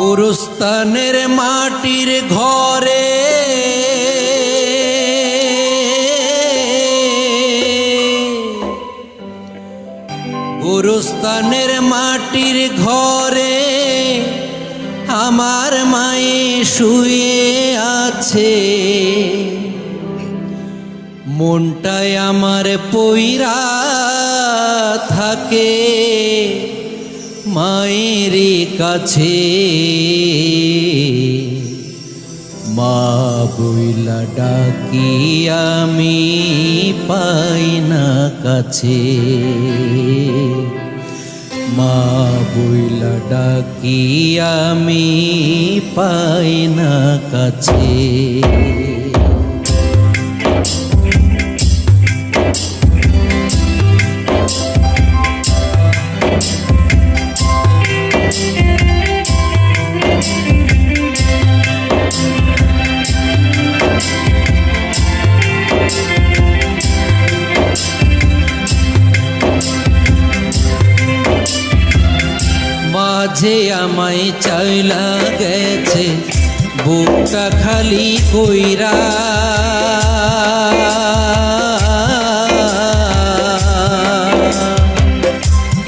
গুরুস্থানের মাটির ঘরে। গুরুস্থানের মাটির ঘরে আমার মায়ে শুয়ে আছে। মনটায় আমার পইরা থাকে। মায়ের কাছে। মা বইলা ডাকি, আমি পাই না কাছে। মা বইলা ডাকি, আমি পাই না কাছে। মাঝে আমায় চাইলা গেছে, বুকটা খালি কইরা।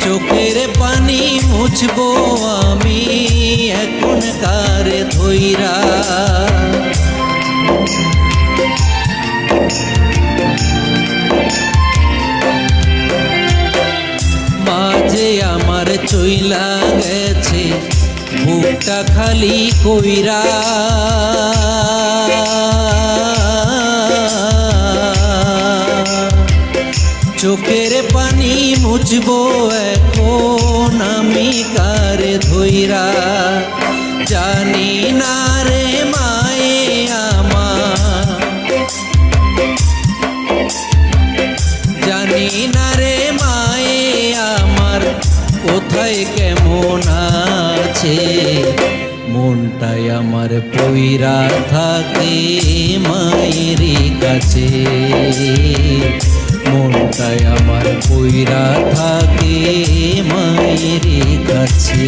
চোখের পানি মুছবো আমি এখন কার ধইরা। মাঝে আমার চইলা বুকটা খালি কইরা। চোখের পানি মুছবো এখন আমি কারে ধইরা। জানি কোথায় কেমন আছে? মনটাই আমার পইরা থাকে মায়ের কাছে। মনটাই আমার পইরা থাকে মায়ের কাছে।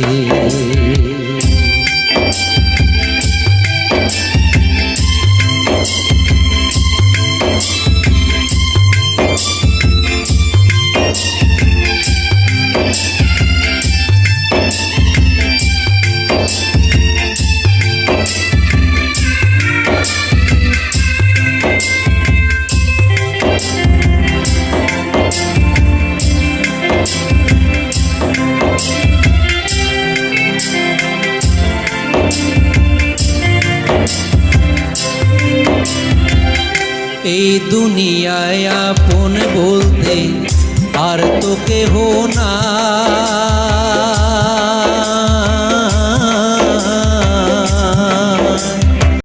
এই দুনিয়ায় আপন বলতে আর তো কেহ না